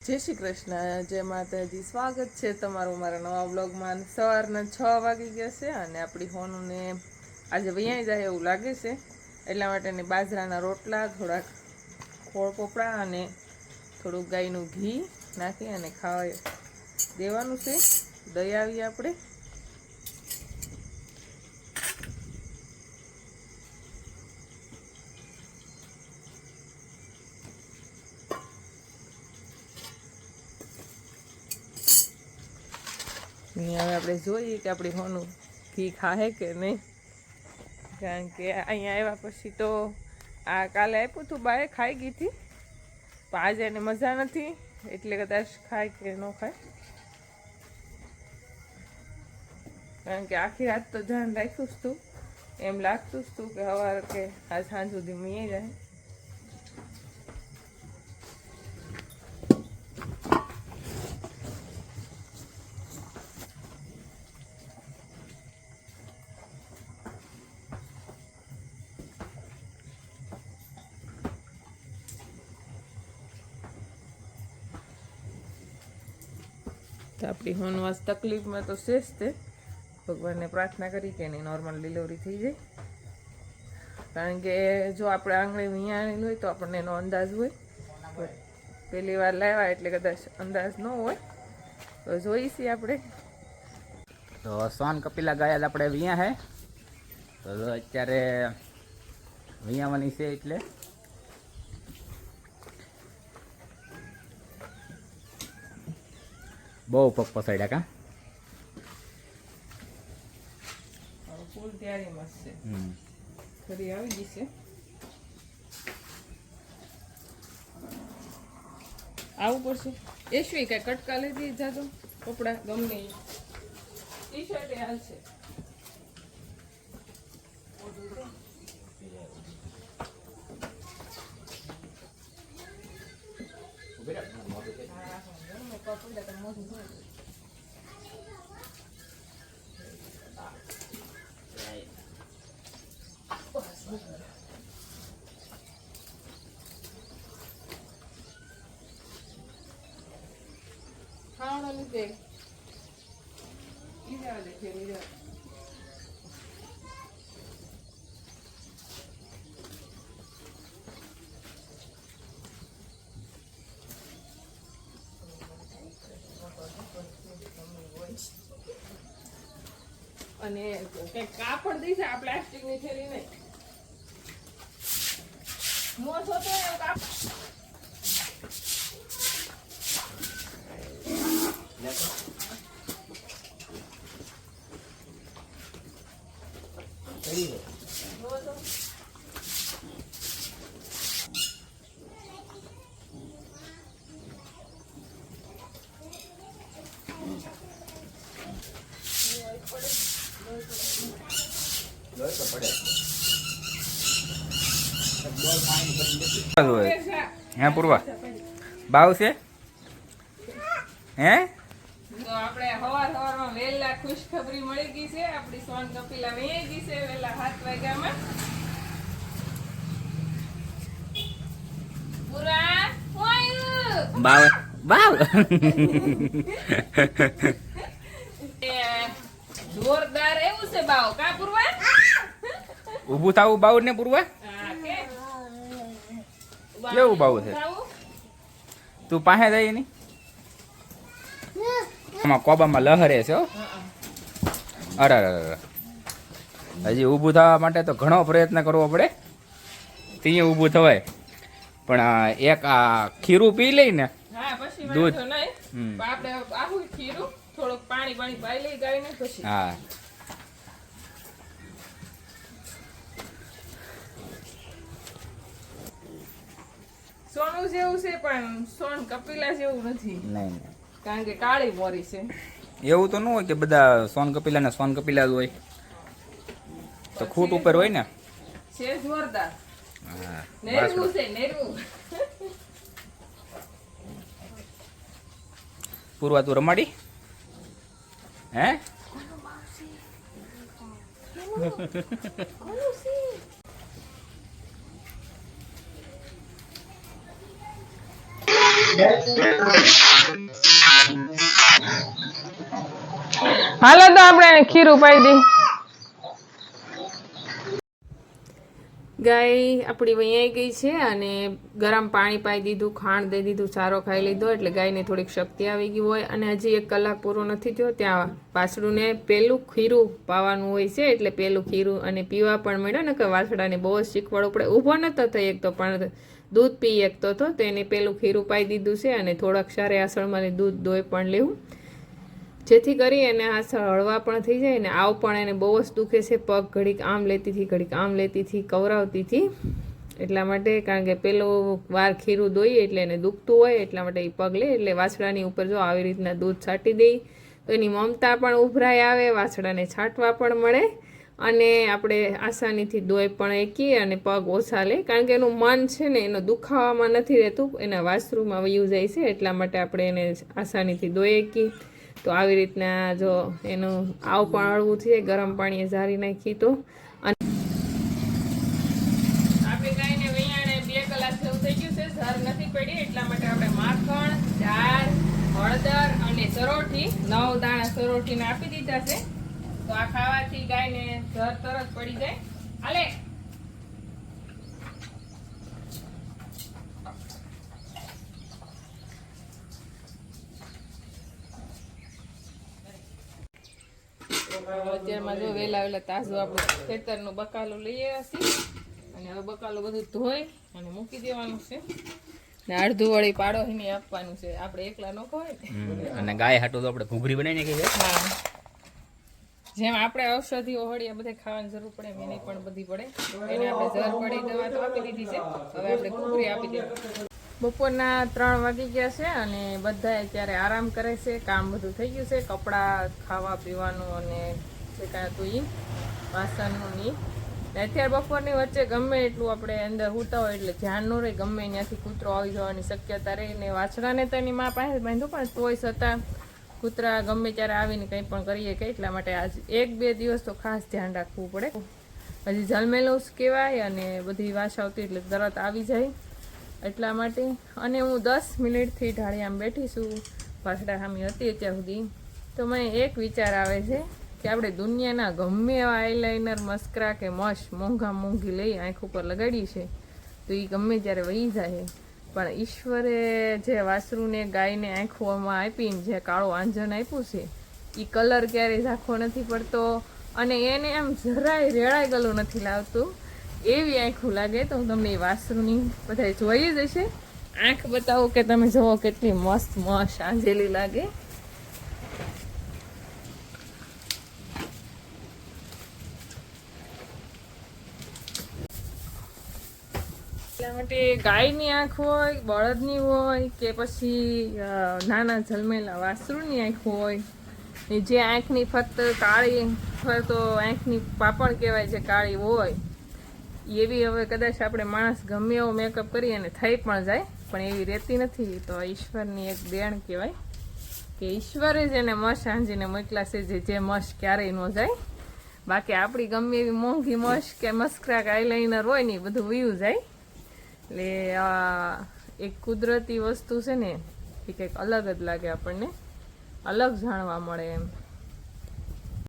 જય શ્રી કૃષ્ણ. જય માતાજી. સ્વાગત છે તમારું મારા નવા બ્લોગમાં સવારના છ વાગી ગયા છે અને આપણી હોનુને આજે વૈયાઈ જાય એવું લાગે છે. એટલા માટેને બાજરાના રોટલા, થોડાક ખોળ પોપડા અને થોડુંક ગાયનું ઘી નાખી અને ખાવા દેવાનું છે. દહીં આવી આપણે. ને હવે આપણે જોઈએ કે આપણી હોનું ઘી ખાહે કે નહીં. કારણ કે અહીંયા આવ્યા પછી તો આ કાલે આપ્યું હતું, બાએ ખાઈ ગઈ હતી. પણ આજે એને મજા નથી, એટલે કદાચ ખાય કે ન ખાય. કારણ કે આખી રાત તો ધ્યાન રાખ્યું જ તું. એમ લાગતું જ તું કે સવાર કે આ સાંજ સુધી મીએ જાય. તો આપણી હોનવાસ તકલીફમાં તો શેષ તે. ભગવાનને પ્રાર્થના કરી કે એની નોર્મલ ડિલિવરી થઈ જાય. કારણ કે જો આપણે આંગળી વિયાણેલી હોય તો આપણને એનો અંદાજ હોય. પહેલી વાર લાવ્યા એટલે કદાચ અંદાજ ન હોય. તો જોઈશી આપણે. તો સોન કપિલા ગયા આપણે વિયા હે. તો અત્યારે વિયાવાની છે એટલે. બહુ પગ પસાડ્યા કા? ફૂલ તૈયારી મસ્ત છે. ફરી આવી ગઈ છે. આવું પડશે. એશવી કઈ કટકા લીધી જાતો કપડા ગમે ટી શર્ટ હાલશે ખાવાનો લીધે ઈ જવા દે ફેરી જવા દે. અને કંઈક કાપડ દઈશે આ પ્લાસ્ટિકની થેલી નહીં. મોસો તો Thank મોસો હે પૂર્વા? બાવ છે? હે? તો આપણે હવાર હવારમાં વહેલા ખુશખબરી મળી ગઈ છે. આપણી સોન કપિલા વહી ગઈ છે વહેલા સાત વાગ્યામાં. પૂરા હું બાવ બાવ જોરદાર છે બાવ કા પૂરવા? ઊભું થવું બાવ ને પૂરવા? કેવું બાવ છે? તું પાસે જઈ ની આમાં કોબામાં લહરે છે હો. અરે અરે. હજી ઊભું થવા માટે તો ઘણો પ્રયત્ન કરવો પડે. ત્યાં ઊભું થવાય. પણ એક આ ખીરું પી લઈ ને દૂધ. વાંધો નહીં. હમ. પણ આપણે આવું ખીરું થોડુંક પાણી પાણી પાઈ લઈ ગાયને પછી. હા. સોનું જેવું છે પણ સોન કપિલા જેવું નથી. નહીં કારણ કે કાળી મોરી છે. એવું તો ન હોય કે બધા સોન કપિલા ને સોન કપિલા જ હોય. તો ખૂટ ઉપર હોય ને? છે જોરદાર. હા નેરવું છે નેરવું. પૂર્વા તું રમાડી? હે? હાલો તો આપણે ખીરું પાઈ દઈ ગાય આપણી વૈયાઈ ગઈ છે અને ગરમ પાણી પાઈ દીધું, ખાંડ દઈ દીધું સારો ખાઈ લીધો એટલે ગાયને થોડીક શક્તિ આવી ગઈ હોય અને હજી એક કલાક પૂરો નથી થયો. ત્યાં વાસડુંને પેલું ખીરું પાવાનું હોય છે એટલે પેલું ખીરું અને પીવા પણ મળ્યો ને કે વાસડાને બહુ જ શીખવાડવું પડે. ઊભો નતો થઈ એક તો પણ દૂધ પી એકતો હતો તો એને પેલું ખીરું પાઈ દીધું છે અને થોડાક સારે આસળમાં દૂધ દોય પણ લેવું. જેથી કરી એને આસળ હળવા પણ થઈ જાય ને આવ પણ એને બહુ જ દુખે છે, પગ ઘડીક આમ લેતી હતી ઘડીક આમ લેતી હતી કવરાવતી હતી એટલા માટે કારણ કે પેલો વાર ખીરું દોઈએ એટલે એને દુખતું હોય, એટલા માટે એ પગ લે. એટલે વાછડાની ઉપર જો આવી રીતના દૂધ છાંટી દઈ, તો એની મમતા પણ ઉભરાઈ આવે, વાછડાને છાંટવા પણ મળે. અને આપણે આસાનીથી દોઈ પણ એકીએ અને પગ ઓછા લે. કારણ કે એનું મન છે ને, એનો દુખાવામાં નથી રહેતું, એના વાસરૂમાં વયું જાય છે, એટલા માટે આપણે એને આસાનીથી દોઈ એકીએ તો આવી રીતના જો એનું આવ પણ હળવું છે, ગરમ પાણીએ ઝારી નાખી તો. અને આપણે ગાયને વૈયાણે બે કલાક જેવું થઈ ગયું છે, ઝાર નથી પડી, એટલા માટે આપણે માખણ, દાળ, હળદર અને સરોઠી નવ દાણા સરોઠીને આપી દીધા છે. તો આ ખાવાથી ગાયને ઝર તરત પડી જાય. હાલે. અત્યારમાં જો વેલા વેલા તાજું આપણું ખેતરનું બકાલું લઈએ છીએ. અને હવે બકાલું બધું ધોઈ અને મૂકી દેવાનું છે. ને અડધું વળી પાડો એને આપવાનું છે. આપણે એકલા ન ખવાય અને ગાય હાટું તો આપણે ઘૂઘરી બનાવી કહીએ હા. જેમ આપણે ઔષધિઓ હળીએ બધે ખાવાની જરૂર પડે એની પણ બધી પડે. એને આપણે જરૂર પડી દવા તો આપી દીધી છે. હવે આપણે કુકરી આપી દીધી બપોરના ત્રણ વાગી ગયા છે અને બધા અત્યારે આરામ કરે છે, કામ બધું થઈ ગયું છે. કપડાં ખાવા, પીવાનું અને જે કાંઈ હતું એ વાસણનું ને અત્યારે બપોરની વચ્ચે ગમે એટલું આપણે અંદર હુતા હોય એટલે ધ્યાન ન રહે, ગમે ત્યાંથી કૂતરો આવી જવાની શક્યતા રહે ને વાછડાને તો એની મા પાસે બાંધ્યું પણ તોય છતાં કૂતરા ગમે ત્યારે આવીને કંઈ પણ કરીએ કે એટલા માટે આજ એક બે દિવસ તો ખાસ ધ્યાન રાખવું પડે. હજી જલમેલોસ કહેવાય અને બધી વાસ આવતી એટલે તરત આવી જાય. એટલા માટે અને હું દસ મિનિટથી ઢાળિયામાં બેઠી છું. પાછડા સામી હતી અત્યાર સુધી. તો મને એક વિચાર આવે છે કે આપણે દુનિયાના ગમે એવા આઈલાઇનર મસ્કરા કે મશ મોંઘા મોંઘી લઈ આંખ ઉપર લગાડી છે, તો એ ગમે ત્યારે વહી જાય. પણ ઈશ્વરે જે વાસરુને, ગાયને આંખોમાં આપીને જે કાળો આંજન આપ્યું છે એ કલર ક્યારેય ઝાંખો નથી પડતો અને એને એમ જરાય રેળાય ગલું નથી લાવતું. એવી આંખું લાગે તો હું તમને એ વાસરુની બધા જોઈ જ હશે. આંખ બતાવો કે તમે જુઓ કેટલી મસ્ત મસ્ત આંજેલી લાગે એટલા માટે ગાયની આંખ હોય, બળદની હોય કે પછી નાના જન્મેલા વાસરુની આંખ હોય, એ જે આંખની ફક્ત કાળી તો આંખની પાપણ કહેવાય જે કાળી હોય, એવી હવે કદાચ આપણે માણસ ગમે એવો મેકઅપ કરીએ અને થઈ પણ જાય, પણ એવી રહેતી નથી. તો ઈશ્વરની એક દેણ કહેવાય કે ઈશ્વરે જ એને મશ આંજીને મોકલા છે જે જે મશ ક્યારેય ન જાય. બાકી આપણી ગમે એવી મોંઘી મશ કે મસ્કરાક આઈલાઇનર હોય ને બધું વયું જાય. એટલે આ એક કુદરતી વસ્તુ છે ને, એ કંઈક અલગ જ લાગે આપણને. અલગ જાણવા મળે એમ.